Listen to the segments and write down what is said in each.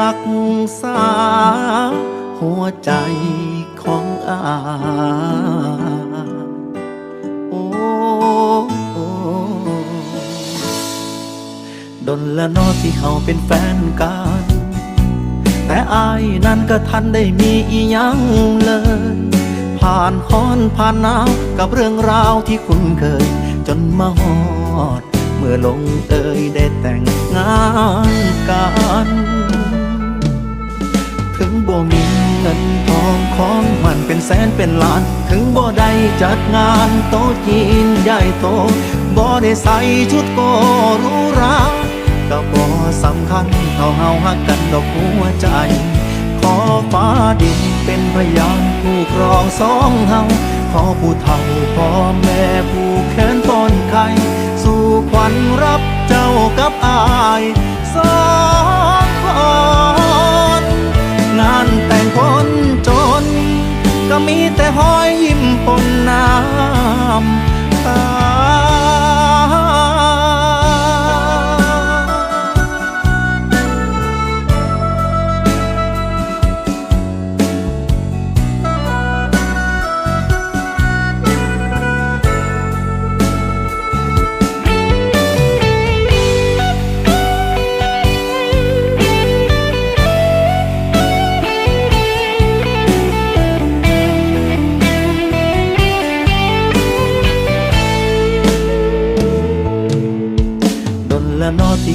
รักษา หัวใจของอาโอ้โดนละนอที่เขาเป็นแฟนกัน แต่อายนั้นก็ทันได้มีอียังเลย ผ่านฮ้อนผ่านหนาวกับเรื่องราวที่คุ้นเคย จนมาฮอด เมื่อลงเอยได้แต่งงานกัน แสนเป็นล้าน ถึงบ่ได้จัดงานโต๊ะจีนใหญ่โตบ่ได้ใส่ชุดโกหรูหราก็บ่สำคัญเท่าเฮาฮักกันดอกหัวใจ ขอฟ้าดินเป็นพยานผู้ครองสองเฮาขอผู้เฒ่าพ่อแม่ผู้แขนต้นไข่สู่ขวัญรับเจ้ากับอายสอำ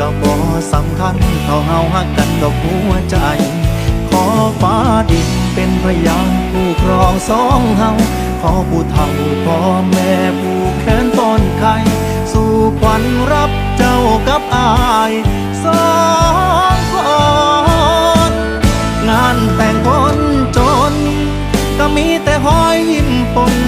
ก็บ่สำคัญเท่าเฮาฮักกันดอกหัวใจ ขอฟ้าดินเป็นพยานผู้ครองสองเฮาขอผู้เฒ่าพ่อแม่ผู้แขนต้นไข่สู่ขวัญรับเจ้ากับอายสองคนงานแต่งคนจน ก็มีแต่หอยยิ้มปน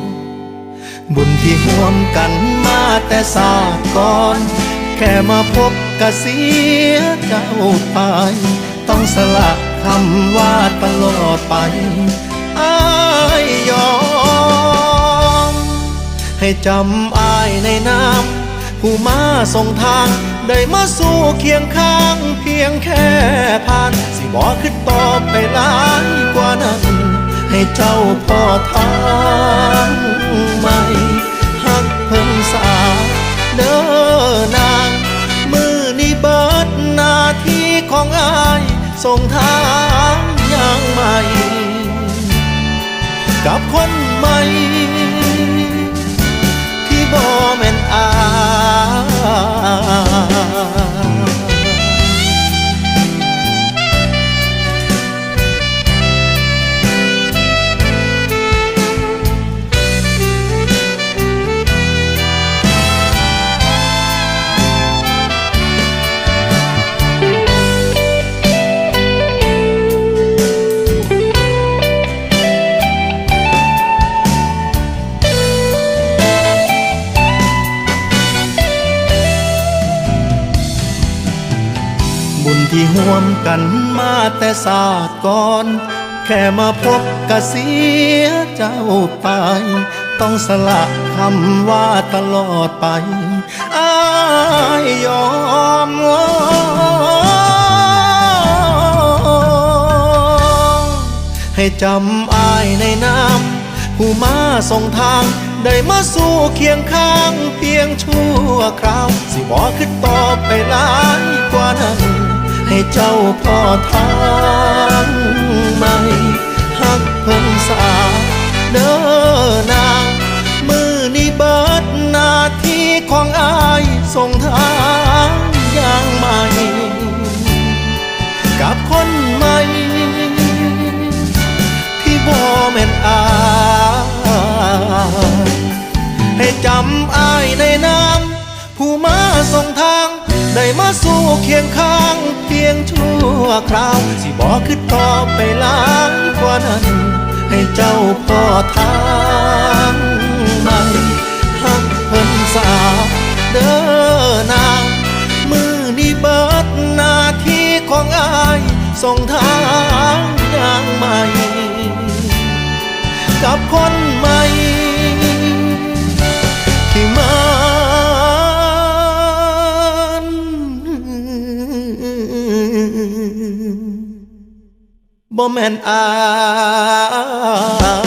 บุญที่ห่วมกันมาแต่สาก่อน แค่มาพบกะเสียเจ้าไป ต้องสละคำว่าตลอดไปอายยอม ให้จำอายในน้ำผู้มาส่งทาง ได้มาสู้เคียงข้างเพียงแค่ผ่าน สิบอกขึ้นต่อไปหลายกว่านั้น ให้เจ้าพ่อทาง ใหม่หักเพิ่งสาเด้อนาง มือนี้เบิดหน้าที่ของอายส่งทางอย่างใหม่ กับคนใหม่ ที่ห่วมกันมาแต่ศาสตร์ก่อน แค่มาพบกะเสียเจ้าไป ต้องสละคำว่าตลอดไปอายยอมให้จำอายในน้ำผู้มาส่งทางได้มาสู่เคียงข้างเพียงชั่วคราว สิบอกขึ้นต่อไปหลายกว่านั้น ให้เจ้าพ่อทางใหม่หักเพิ่นสาเด้อนามือนี้เบิดหน้าที่ของอายส่งทางอย่างใหม่ กับคนใหม่ ที่บ่แม่นอายให้จำอายในน้ำผู้มาส่งทาง ได้มาสู่เคียงข้าง ยงชั่วคราว สิบอกคือต่อไปหลายกว่านั้น ให้เจ้าพ่อทางใหม่หักเพิ่นสาเด้อนางมือนี้เบิดหน้าที่ของอายส่งทางอย่างใหม่ กับคนใหม่ บ่แม่นอาย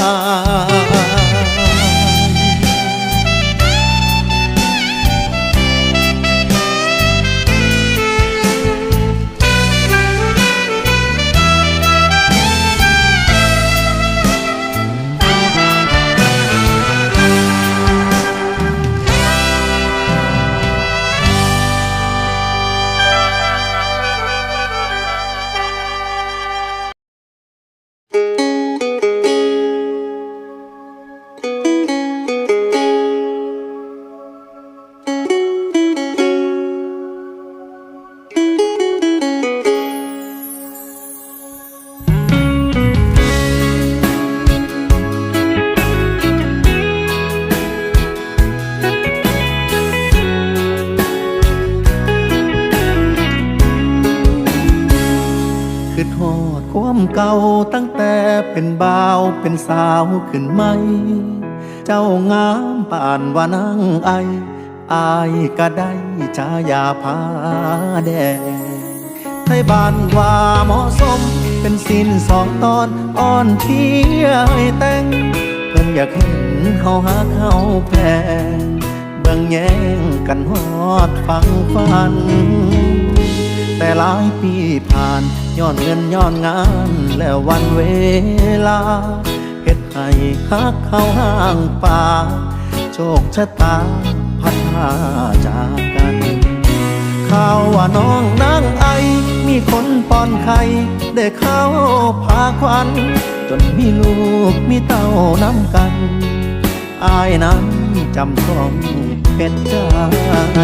คือทอดความเก่าตั้งแต่เป็นบ่าวเป็นสาวขึ้นไหม เจ้างามป่านว่านางไอ อายก็ได้ชายาพาแดงไทยบ้านว่าเหมาะสม เป็นสินสองตอนอ่อนเพียให้แต่ง เพิ่นอยากเห็นเขาหาเขาแพงเบิ่งแย่งกันฮอดฟังฟัน แต่หลายปีผ่าน ย้อนเงินย้อนงานแล้ววันเวลาเฮ็ดให้ฮักเข้าห้างป่า โชคชะตาพัดพาจากกันข่าวว่าน้องนางไอ มีคนป้อนไข่ได้เข้าพาควัน จนมีลูกมีเต้าน้ำกัน อายนั้นจำต้องเป็นใจ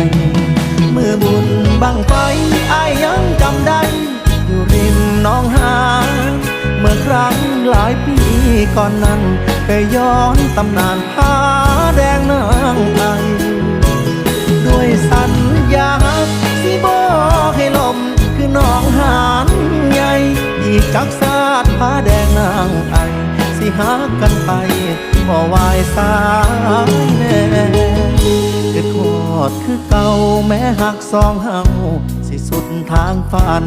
มือบุญบังไฟอายยังจำได้ อยู่ริมน้องหานเมื่อครั้งหลายปีก่อนนั้นเคยย้อนตำนานผาแดงนางไอด้วยสัญญาสิบอกให้ลมคือน้องหานใหญ่อีกจักสาดผาแดงนางไอสิหากันไปบ่วายสายแน่คือทอดคือเก่าแม้หักสองเฮาสิสุดทางฝัน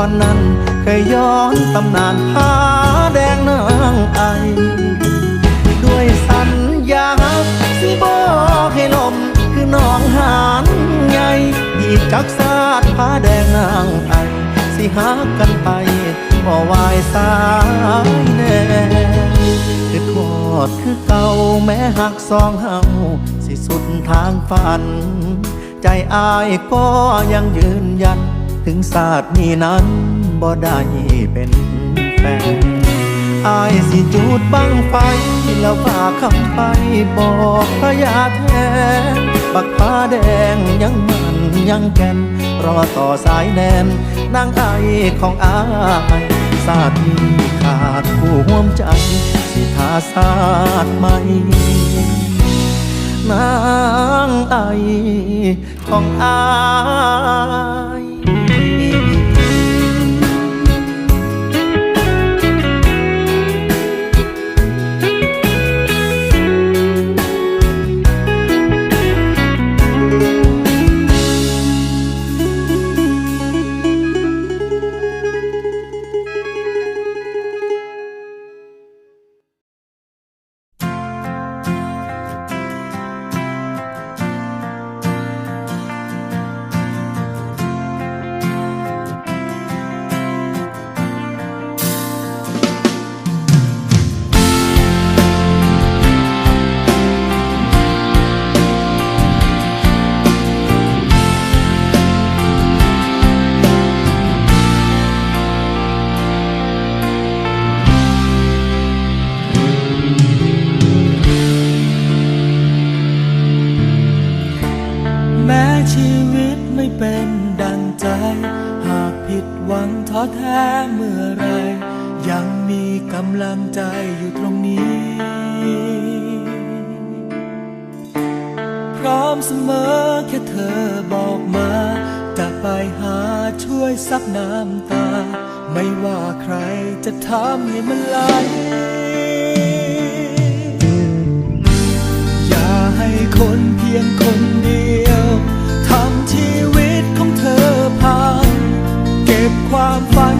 อนนั้น เคยย้อนตำนานผาแดงนางไอ ด้วยสัญญาสิบอกให้ลมคือน้องหานใหญ่อีกจักสาดผาแดงนางไอ สิหากันไปบ่วายสายแน่คือทอดคือเก่าแม้หักสองเฮาสิสุดทางฝัน ใจอายก็ยังยืนยัน ถึงศาสตร์นี้นั้นบ่ได้เป็นแฟนอายสิจูดบังไฟ แล้วฝากคำไปบอกพระยาแทนบักฟ้าแดงยังมันยังแก่น รอต่อสายแนนนางไอของอายศาสตร์นี้ขาดผู้ห่วมใจ สิทาศาสตร์ใหม่นางไอของอาย ทำให้มันไหลอย่าให้คนเพียงคนเดียวทำชีวิตของเธอพัง เก็บความฝัน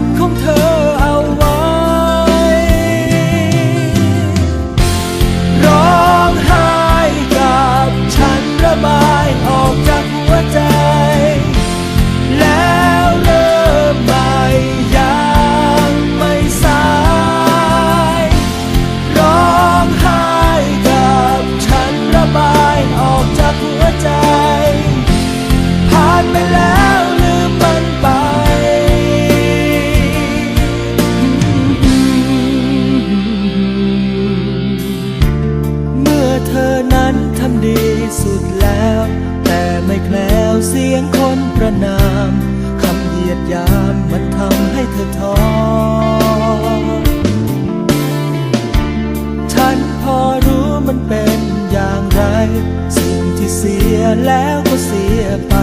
แล้วก็เสียไป